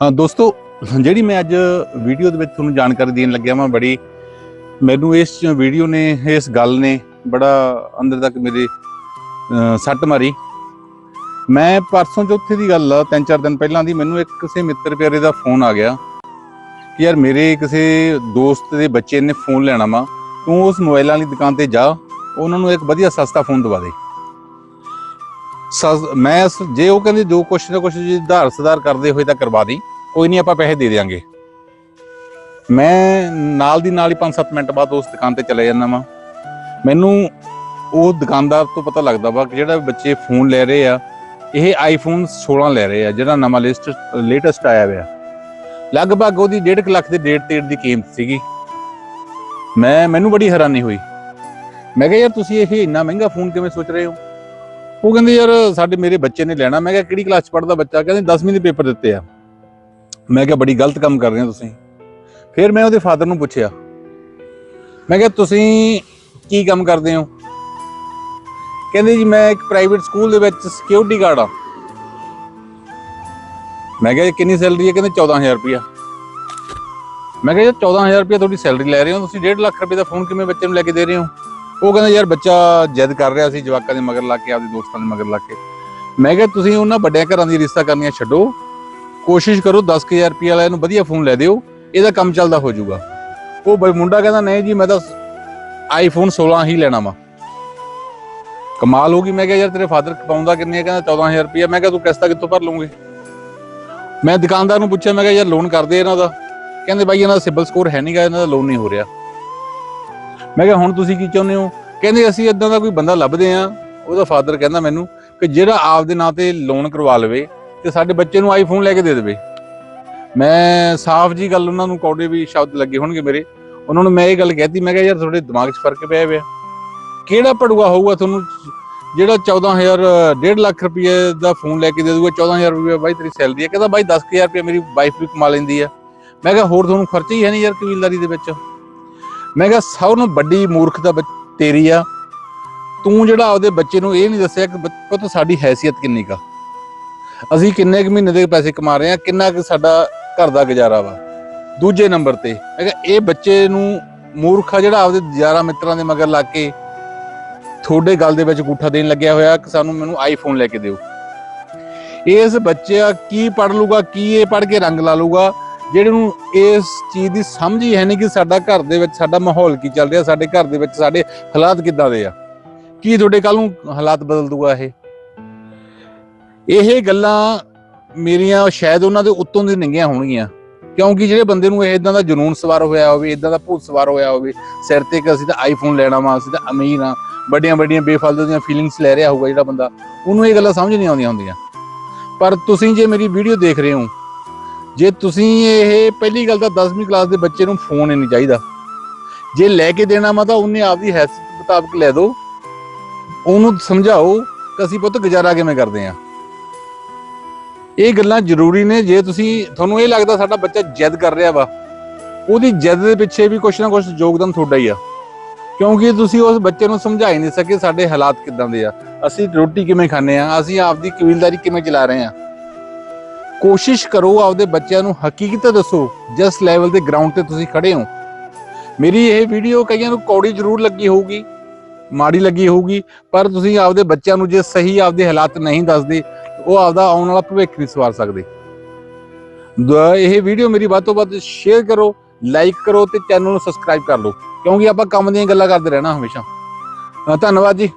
ਹਾਂ, ਦੋਸਤੋ, ਜਿਹੜੀ ਮੈਂ ਅੱਜ ਵੀਡੀਓ ਦੇ ਵਿੱਚ ਤੁਹਾਨੂੰ ਜਾਣਕਾਰੀ ਦੇਣ ਲੱਗਿਆ ਮੈਂ ਬੜੀ, ਮੈਨੂੰ ਇਸ ਵੀਡੀਓ ਨੇ, ਇਸ ਗੱਲ ਨੇ ਬੜਾ ਅੰਦਰ ਤੱਕ ਮੇਰੇ ਸੱਟ ਮਾਰੀ। ਮੈਂ ਪਰਸੋਂ ਚੌਥੇ ਦੀ ਗੱਲ ਆ, ਤਿੰਨ ਚਾਰ ਦਿਨ ਪਹਿਲਾਂ ਦੀ, ਮੈਨੂੰ ਇੱਕ ਕਿਸੇ ਮਿੱਤਰ ਪਿਆਰੇ ਦਾ ਫੋਨ ਆ ਗਿਆ ਕਿ ਯਾਰ ਮੇਰੇ ਕਿਸੇ ਦੋਸਤ ਦੇ ਬੱਚੇ ਨੇ ਫੋਨ ਲੈਣਾ ਵਾ, ਤੂੰ ਉਸ ਮੋਬਾਈਲਾਂ ਵਾਲੀ ਦੁਕਾਨ ਤੇ ਜਾ, ਉਹਨਾਂ ਨੂੰ ਇੱਕ ਵਧੀਆ ਸਸਤਾ ਫੋਨ ਦਵਾ ਦੇ। ਮੈਂ ਜੇ ਉਹ ਕਹਿੰਦੇ ਜੋ ਕੁਛ ਨਾ ਕੁਛ ਜੀ ਉਧਾਰ ਸੁਧਾਰ ਕਰਦੇ ਹੋਏ ਤਾਂ ਕਰਵਾ ਦੀ, ਕੋਈ ਨਹੀਂ ਆਪਾਂ ਪੈਸੇ ਦੇ ਦੇਾਂਗੇ ਮੈਂ ਨਾਲ ਦੀ ਨਾਲ ਹੀ 5-7 ਮਿੰਟ ਬਾਅਦ ਉਸ ਦੁਕਾਨ ਤੇ ਚਲੇ ਜਾਂਦਾ ਵਾਂ। ਮੈਨੂੰ ਉਹ ਦੁਕਾਨਦਾਰ ਤੋਂ ਪਤਾ ਲੱਗਦਾ ਵਾ ਕਿ ਜਿਹੜਾ ਬੱਚੇ ਫੋਨ ਲੈ ਰਹੇ ਆ, ਇਹ ਆਈਫੋਨ 16 ਲੈ ਰਹੇ ਆ, ਜਿਹੜਾ ਨਵਾਂ ਲਿਸਟ ਲੇਟੈਸਟ ਆਇਆ ਹੋਇਆ। ਲਗਭਗ ਉਹਦੀ 1.5 ਲੱਖ ਦੇ ਡੇਢ ਤੇੜ ਦੀ ਕੀਮਤ ਸੀਗੀ। ਮੈਂ, ਮੈਨੂੰ ਬੜੀ ਹੈਰਾਨੀ ਹੋਈ। ਮੈਂ ਕਿਹਾ, ਯਾਰ ਤੁਸੀਂ ਇਹ ਇੰਨਾ ਮਹਿੰਗਾ ਫੋਨ ਕਿਵੇਂ ਸੋਚ ਰਹੇ ਹੋ? ਉਹ ਕਹਿੰਦੇ ਯਾਰ ਸਾਡੇ ਮੇਰੇ ਬੱਚੇ ਨੇ ਲੈਣਾ। ਮੈਂ ਕਿਹਾ, ਕਿਹੜੀ ਕਲਾਸ ਚ ਪੜਦਾ ਬੱਚਾ? ਕਹਿੰਦੇ 10ਵੀਂ ਦੇ ਪੇਪਰ ਦਿੱਤੇ ਆ। ਮੈਂ ਕਿਹਾ, ਬੜੀ ਗਲਤ ਕੰਮ ਕਰ ਰਹੇ ਹੋ ਤੁਸੀਂ। ਫਿਰ ਮੈਂ ਉਹਦੇ ਫਾਦਰ ਨੂੰ ਪੁੱਛਿਆ। ਮੈਂ ਕਿਹਾ, ਤੁਸੀਂ ਕੀ ਕੰਮ ਕਰਦੇ ਹੋ? ਕਹਿੰਦੇ ਜੀ, ਮੈਂ ਇੱਕ ਪ੍ਰਾਈਵੇਟ ਸਕੂਲ ਦੇ ਵਿੱਚ ਸਿਕਿਉਰਿਟੀ ਗਾਰਡ ਆ ਮੈਂ ਕਿਹਾ ਜੀ ਕਿੰਨੀ ਸੈਲਰੀ ਹੈ? ਕਹਿੰਦੇ 14000 ਰੁਪਇਆ। ਮੈਂ ਕਿਹਾ ਜੀ 14000 ਰੁਪਇਆ ਤੁਹਾਡੀ ਸੈਲਰੀ ਲੈ ਰਹੇ ਹੋ? ਤੁਸੀਂ 1.5 ਲੱਖ ਰੁਪਏ ਦਾ ਫੋਨ ਕਿਵੇਂ ਬੱਚੇ ਨੂੰ ਲੈ ਕੇ ਦੇ ਰਹੇ ਹੋ? ਉਹ ਕਹਿੰਦਾ, ਯਾਰ ਬੱਚਾ ਜਿੱਦ ਕਰ ਰਿਹਾ ਸੀ ਜਵਾਕਾਂ ਦੇ ਮਗਰ ਲੱਗ ਕੇ, ਆਪਦੇ ਦੋਸਤਾਂ ਦੇ ਮਗਰ ਲੱਗ ਕੇ। ਮੈਂ ਕਿਹਾ, ਤੁਸੀਂ ਉਹਨਾਂ ਵੱਡਿਆਂ ਘਰਾਂ ਦੀ ਰਿਸ਼ਤਾ ਕਰਨੀਆਂ ਛੱਡੋ। ਕੋਸ਼ਿਸ਼ ਕਰੋ 10000 ਰੁਪਏ ਵਾਲਾ ਇਹਨੂੰ ਵਧੀਆ ਫੋਨ ਲੈ ਦਿਓ। ਇਹਦਾ ਕੰਮ ਚੱਲਦਾ ਹੋ ਜਾਊਗਾ। ਉਹ ਬਈ ਮੁੰਡਾ ਕਹਿੰਦਾ, ਨਹੀਂ ਜੀ, ਮੈਂ ਤਾਂ ਆਈਫੋਨ 16 ਹੀ ਲੈਣਾ ਵਾ। ਕਮਾਲ ਹੋ ਗਈ। ਮੈਂ ਕਿਹਾ, ਯਾਰ ਤੇਰੇ ਫਾਦਰ ਕਮਾਉਂਦਾ ਕਿੰਨੇ ਆ? ਕਹਿੰਦਾ 14000 ਰੁਪਏ ਮੈਂ ਕਿਹਾ, ਤੂੰ ਕਿਸ਼ਤਾਂ ਕਿੱਥੋਂ ਭਰ ਲੂੰਗੇ ਮੈਂ ਦੁਕਾਨਦਾਰ ਨੂੰ ਪੁੱਛਿਆ, ਮੈਂ ਕਿਹਾ, ਯਾਰ ਲੋਨ ਕਰਦੇ ਇਹਨਾਂ ਦਾ? ਕਹਿੰਦੇ, ਬਾਈ, ਇਹਨਾਂ ਦਾ ਸਿਬਲ ਸਕੋਰ ਹੈ ਨਹੀਂਗਾ ਇਹਨਾਂ ਦਾ ਲੋਨ ਨਹੀਂ ਹੋ ਰਿਹਾ। ਮੈਂ ਕਿਹਾ, ਹੁਣ ਤੁਸੀਂ ਕੀ ਚਾਹੁੰਦੇ ਹੋ? ਕਹਿੰਦੇ, ਅਸੀਂ ਇਦਾਂ ਦਾ ਕੋਈ ਬੰਦਾ ਲੱਭਦੇ ਆ ਉਹਦਾ ਫਾਦਰ ਕਹਿੰਦਾ ਮੈਨੂੰ ਕਿ ਜਿਹੜਾ ਆਪ ਦੇ ਨਾਂ ਤੇ ਲੋਨ ਕਰਵਾ ਲਵੇ ਤੇ ਸਾਡੇ ਬੱਚੇ ਨੂੰ ਆਈਫੋਨ ਲੈ ਕੇ ਦੇ ਦੇਵੇ। ਮੈਂ ਸਾਫ਼ ਜੀ ਗੱਲ ਉਹਨਾਂ ਨੂੰ ਕੌੜੇ ਵੀ ਸ਼ਬਦ ਲੱਗੇ ਹੋਣਗੇ ਮੇਰੇ। ਉਹਨਾਂ ਨੂੰ ਮੈਂ ਇਹ ਗੱਲ ਕਹਿਤੀ, ਮੈਂ ਕਿਹਾ, ਯਾਰ, ਤੁਹਾਡੇ ਦਿਮਾਗ 'ਚ ਫ਼ਰਕ ਪਿਆ ਹੋਇਆ। ਕਿਹੜਾ ਪੜੂਆ ਹੋਊਗਾ ਤੁਹਾਨੂੰ? ਜਿਹੜਾ 14000 1.5 ਲੱਖ ਰੁਪਏ ਦਾ ਫੋਨ ਲੈ ਕੇ ਦੇ ਦੂਗਾ 14000 ਰੁਪਏ ਬਾਈ ਤੇਰੀ ਸੈਲਰੀ ਹੈ। ਕਹਿੰਦਾ, ਬਾਈ 10000 ਰੁਪਏ ਮੇਰੀ ਵਾਈਫ ਵੀ ਕਮਾ ਲੈਂਦੀ ਆ ਮੈਂ ਕਿਹਾ, ਹੋਰ ਤੁਹਾਨੂੰ ਖਰਚਾ ਹੀ ਹੈ ਨਹੀਂ ਯਾਰ ਕਬੀਲਦਾਰੀ ਦੇ ਵਿੱਚ? ਮੈਂ ਕਿਹਾ, ਸਭ ਨੂੰ ਵੱਡੀ ਮੂਰਖਤਾ ਬੱਚ- ਤੇਰੀ ਆ। ਤੂੰ ਜਿਹੜਾ ਆਪਦੇ ਬੱਚੇ ਨੂੰ ਇਹ ਨਹੀਂ ਦੱਸਿਆ ਕਿ ਪੁੱਤ, ਸਾਡੀ ਹੈਸੀਅਤ ਕਿੰਨੀ ਕਾ ਅਸੀਂ ਕਿੰਨੇ ਕੁ ਮਹੀਨੇ ਦੇ ਪੈਸੇ ਕਮਾ ਰਹੇ ਆ, ਕਿੰਨਾ ਕੁ ਸਾਡਾ ਘਰ ਦਾ ਗੁਜ਼ਾਰਾ ਵਾ? ਦੂਜੇ ਨੰਬਰ ਤੇ, ਮੈਂ ਕਿਹਾ, ਇਹ ਬੱਚੇ ਨੂੰ ਮੂਰਖਾ ਜਿਹੜਾ ਆਪਦੇ ਯਾਰਾਂ ਮਿੱਤਰਾਂ ਦੇ ਮਗਰ ਲੱਗ ਕੇ ਤੁਹਾਡੇ ਗੱਲ ਦੇ ਵਿੱਚ ਗੂਠਾ ਦੇਣ ਲੱਗਿਆ ਹੋਇਆ ਕਿ ਸਾਨੂੰ ਮੈਨੂੰ ਆਈਫੋਨ ਲੈ ਕੇ ਦਿਓ। ਇਸ ਬੱਚਾ ਕੀ ਪੜ ਲੂਗਾ ਕੀ ਇਹ ਪੜ ਕੇ ਰੰਗ ਲਾ ਲੂਗਾ ਜਿਹੜੇ ਨੂੰ ਇਸ ਚੀਜ਼ ਦੀ ਸਮਝ ਹੀ ਹੈ ਨਹੀਂ ਕਿ ਸਾਡਾ ਘਰ ਦੇ ਵਿੱਚ ਸਾਡਾ ਮਾਹੌਲ ਕੀ ਚੱਲ ਰਿਹਾ, ਸਾਡੇ ਘਰ ਦੇ ਵਿੱਚ ਸਾਡੇ ਹਾਲਾਤ ਕਿੱਦਾਂ ਦੇ ਆ। ਕੀ ਤੁਹਾਡੇ ਕੱਲ ਨੂੰ ਹਾਲਾਤ ਬਦਲ ਦੂਗਾ ਇਹ? ਇਹ ਗੱਲਾਂ ਮੇਰੀਆਂ ਸ਼ਾਇਦ ਉਹਨਾਂ ਦੇ ਉੱਤੋਂ ਦੀ ਨੰਗੀਆਂ ਹੋਣਗੀਆਂ। ਕਿਉਂਕਿ ਜਿਹੜੇ ਬੰਦੇ ਨੂੰ ਇਹ ਇਦਾਂ ਦਾ ਜਨੂਨ ਸਵਾਰ ਹੋਇਆ ਹੋਵੇ ਇਦਾਂ ਦਾ ਭੂਤ ਸਵਾਰ ਹੋਇਆ ਹੋਵੇ, ਸਿਰ ਤੇ ਕਿ ਅਸੀਂ ਤਾਂ ਆਈਫੋਨ ਲੈਣਾ ਵਾ, ਅਸੀਂ ਤਾਂ ਅਮੀਰ ਆ ਵੱਡੀਆਂ ਵੱਡੀਆਂ ਬੇਫਾਲਤੂ ਦੀਆਂ ਫੀਲਿੰਗਸ ਲੈ ਰਿਹਾ ਹੋਊਗਾ ਜਿਹੜਾ ਬੰਦਾ, ਉਹਨੂੰ ਇਹ ਗੱਲਾਂ ਸਮਝ ਨਹੀਂ ਆਉਂਦੀਆਂ ਹੁੰਦੀਆਂ। ਪਰ ਤੁਸੀਂ ਜੇ ਮੇਰੀ ਵੀਡੀਓ ਦੇਖ ਰਹੇ ਹੋ ਜੇ ਤੁਸੀਂ ਇਹ ਪਹਿਲੀ ਗੱਲ ਤਾਂ 10ਵੀਂ ਕਲਾਸ ਦੇ ਬੱਚੇ ਨੂੰ ਫੋਨ ਹੀ ਨਹੀਂ ਚਾਹੀਦਾ। ਜੇ ਲੈ ਕੇ ਦੇਣਾ ਮਾ ਤਾਂ ਉਹਨੇ ਆਪਦੀ ਹੈਸੀਅਤ ਮੁਤਾਬਕ ਲੈ ਦਿਓ ਉਹਨੂੰ ਸਮਝਾਓ ਕਿ ਅਸੀਂ ਪੁੱਤ ਗੁਜ਼ਾਰਾ ਕਿਵੇਂ ਕਰਦੇ ਆ। ਇਹ ਗੱਲਾਂ ਜ਼ਰੂਰੀ ਨੇ, ਜੇ ਤੁਸੀਂ, ਤੁਹਾਨੂੰ ਇਹ ਲੱਗਦਾ ਸਾਡਾ ਬੱਚਾ ਜਿੱਦ ਕਰ ਰਿਹਾ ਵਾ, ਉਹਦੀ ਜਿੱਦ ਦੇ ਪਿੱਛੇ ਵੀ ਕੁਛ ਨਾ ਕੁਛ ਯੋਗਦਾਨ ਤੁਹਾਡਾ ਹੀ ਆ। ਕਿਉਂਕਿ ਤੁਸੀਂ ਉਸ ਬੱਚੇ ਨੂੰ ਸਮਝਾ ਹੀ ਨਹੀਂ ਸਕੇ ਸਾਡੇ ਹਾਲਾਤ ਕਿਦਾਂ ਦੇ ਆ। ਅਸੀਂ ਰੋਟੀ ਕਿਵੇਂ ਖਾਂਦੇ ਆ, ਅਸੀਂ ਆਪਦੀ ਕਬੀਲਦਾਰੀ ਕਿਵੇਂ ਚਲਾ ਰਹੇ ਆ। ਕੋਸ਼ਿਸ਼ ਕਰੋ ਆਪਦੇ ਬੱਚਿਆਂ ਨੂੰ ਹਕੀਕਤ ਦੱਸੋ, ਜਿਸ ਲੈਵਲ ਤੇ ਗਰਾਊਂਡ ਤੇ ਤੁਸੀਂ ਖੜੇ ਹੋ। ਮੇਰੀ ਇਹ ਵੀਡੀਓ ਕਈਆਂ ਨੂੰ ਕੌੜੀ ਜ਼ਰੂਰ ਲੱਗੀ ਹੋਊਗੀ, ਮਾੜੀ ਲੱਗੀ ਹੋਊਗੀ, ਪਰ ਤੁਸੀਂ ਆਪਦੇ ਬੱਚਿਆਂ ਨੂੰ ਜੇ ਸਹੀ ਆਪਦੇ ਹਾਲਾਤ ਨਹੀਂ ਦੱਸਦੇ, ਉਹ ਆਪਦਾ ਆਉਣ ਵਾਲਾ ਭਵਿੱਖ ਨਹੀਂ ਸਵਾਰ ਸਕਦੇ। ਇਹ ਵੀਡੀਓ ਮੇਰੀ ਵੱਧ ਤੋਂ ਵੱਧ ਸ਼ੇਅਰ ਕਰੋ ਲਾਈਕ ਕਰੋ ਤੇ ਚੈਨਲ ਨੂੰ ਸਬਸਕ੍ਰਾਈਬ ਕਰ ਲਓ, ਕਿਉਂਕਿ ਆਪਾਂ ਕੰਮ ਦੀਆਂ ਗੱਲਾਂ ਕਰਦੇ ਰਹਿਣਾ ਹਮੇਸ਼ਾ। ਧੰਨਵਾਦ ਜੀ।